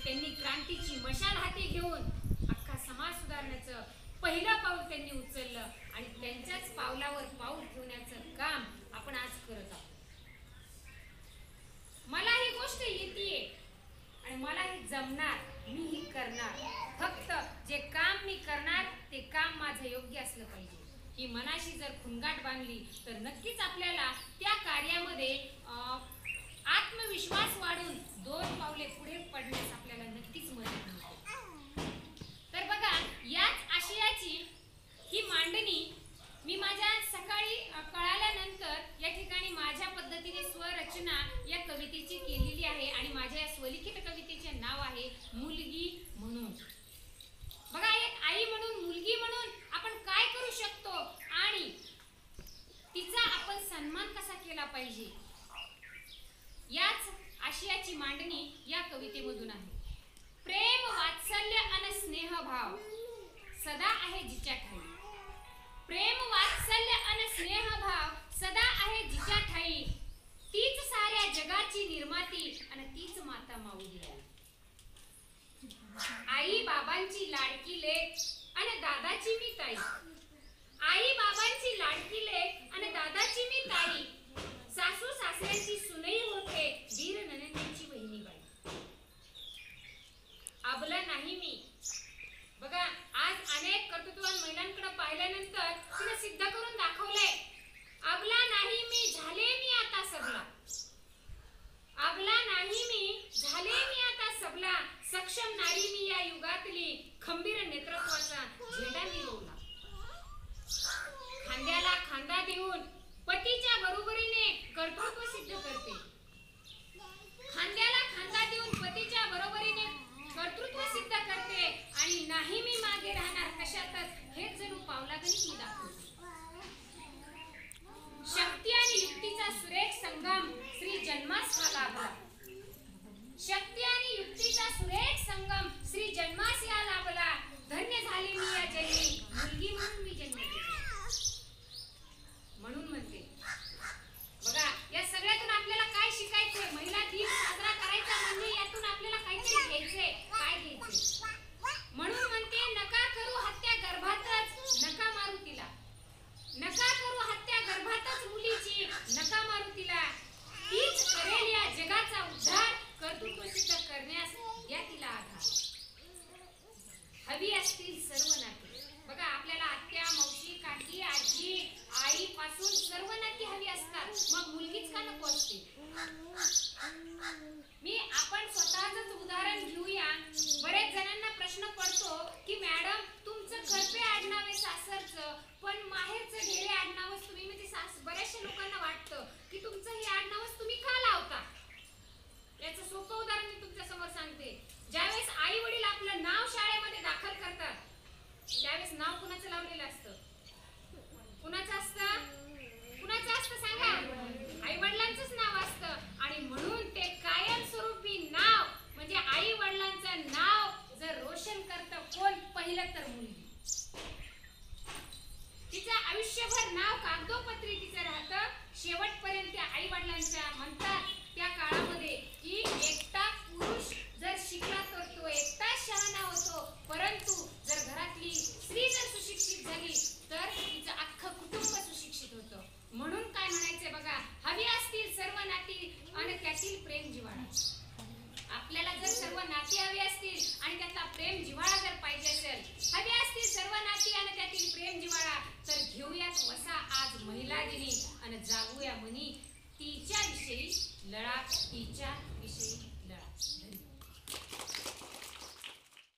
त्यांनी क्रांतीची मशाल हाती घेऊन अख्खा समाज सुधारण्याचं पहिलं पाऊल त्यांनी उचललं आणि त्यांच्याच पावलावर पाऊल ठेवण्याचं काम आपण आज करत आहोत. मला ही गोष्ट येते आणि मला हे जमणार मी ही करणार. फक्त जे काम मी करणार ते काम माझं योग्य असलं पाहिजे. ही मनाशी जर खुणगाट बांधली तर नक्कीच आपल्याला त्या कार्यामध्ये अं, आत्मविश्वास वाढून दोन पावले पुढे पडण्यास आपल्याला नक्कीच मदत मिळते तर बघा याच आशयाची ही मांडणी मी माझ्या सकाळी अ, कळाल्यानंतर या ठिकाणी माझ्या पद्धतीने स्वरचना या कवितेची केलेली आहे आणि माझ्या या स्वलिखित कवितेचे नाव आहे मुलगी म्हणून. बघा एक आई म्हणून मुलगी म्हणून आपण काय करू शकतो? आणि तिचा आपण सन्मान कसा केला पाहिजे? याच आशियाची मांडणी या कवितेमधून आहे. प्रेम वात्सल्य आणि स्नेहभाव सदा आहे जिच्या ठाई प्रेम वात्सल्य आणि स्नेहभाव सदा आहे जिच्या ठाई. कागदोपत्री तिचं शेवटपर्यंत आई वडिलांच्या म्हणतात त्या काळामध्ये घरातली स्त्री जर सुशिक्षित झाली तर तिचं अख्खं कुटुंब सुशिक्षित होतं. म्हणून काय बघा हवी असतील सर्व नाती आणि त्यातील प्रेम जिवाळा आपल्याला जर सर्व नाती हवी असतील आणि त्यातला प्रेम जिवाळा लडाख हिच्या विषयी